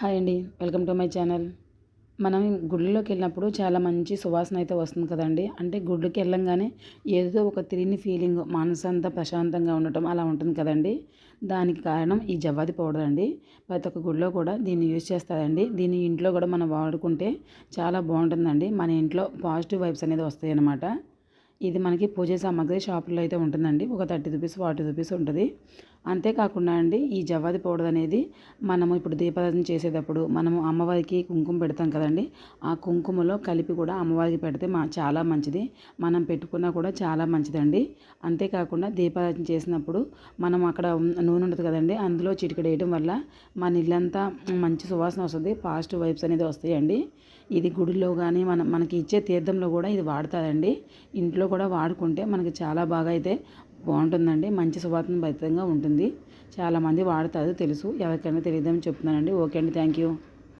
Hi అండి. Welcome to my channel. మనం గుళ్ళలోకి వెళ్ళినప్పుడు చాలా మంచి సువాసన అయితే వస్తుంది కదండి. అంటే గుళ్ళకి వెళ్ళంగానే ఏదో ఒక తిరిగిన ఫీలింగ్ మనసంతా ప్రశాంతంగా ఉండటం అలా ఉంటుంది కదండి. దానికి కారణం ఈ జవ్వాది పౌడర్ అండి. ప్రతి ఒక్క గుడిలో కూడా దీన్ని యూజ్ చేస్తారండి. దీన్ని ఇంట్లో కూడా మనం వాడుకుంటే చాలా బాగుంటుందండి. మన ఇంట్లో పాజిటివ్ వైబ్స్ అనేది వస్తాయి అన్నమాట ఇది మనకి పూజ సామాగ్రి షాపుల్లో అయితే ఉంటుందండి. ఒక థర్టీ రూపీస్ ఫార్టీ రూపీస్ ఉంటుంది. అంతేకాకుండా అండి ఈ జవ్వాది పౌడర్ అనేది మనము ఇప్పుడు దీపారాధన చేసేటప్పుడు మనము అమ్మవారికి కుంకుమ పెడతాం కదండి. ఆ కుంకుమలో కలిపి కూడా అమ్మవారికి పెడితే మా చాలా మంచిది. మనం పెట్టుకున్నా కూడా చాలా మంచిదండి. అంతేకాకుండా దీపారాధన చేసినప్పుడు మనం అక్కడ నూనె ఉంటుంది కదండి అందులో చిటికెడు వేయడం వల్ల మన ఇల్లంతా మంచి సువాసన వస్తుంది పాజిటివ్ వైబ్స్ అనేది వస్తాయండి. ఇది గుడిలో కానీ మనం మనకి ఇచ్చే తీర్థంలో కూడా ఇది వాడతారండి. ఇంట్లో కూడా వాడుకుంటే మనకి చాలా బాగా అయితే బాగుంటుందండి. మంచి సువాసన భరితంగా ఉంటుంది. చాలామంది వాడతారు తెలుసు. ఎవరికైనా తెలియదని చెప్తున్నానండి. ఓకే అండి. Thank you.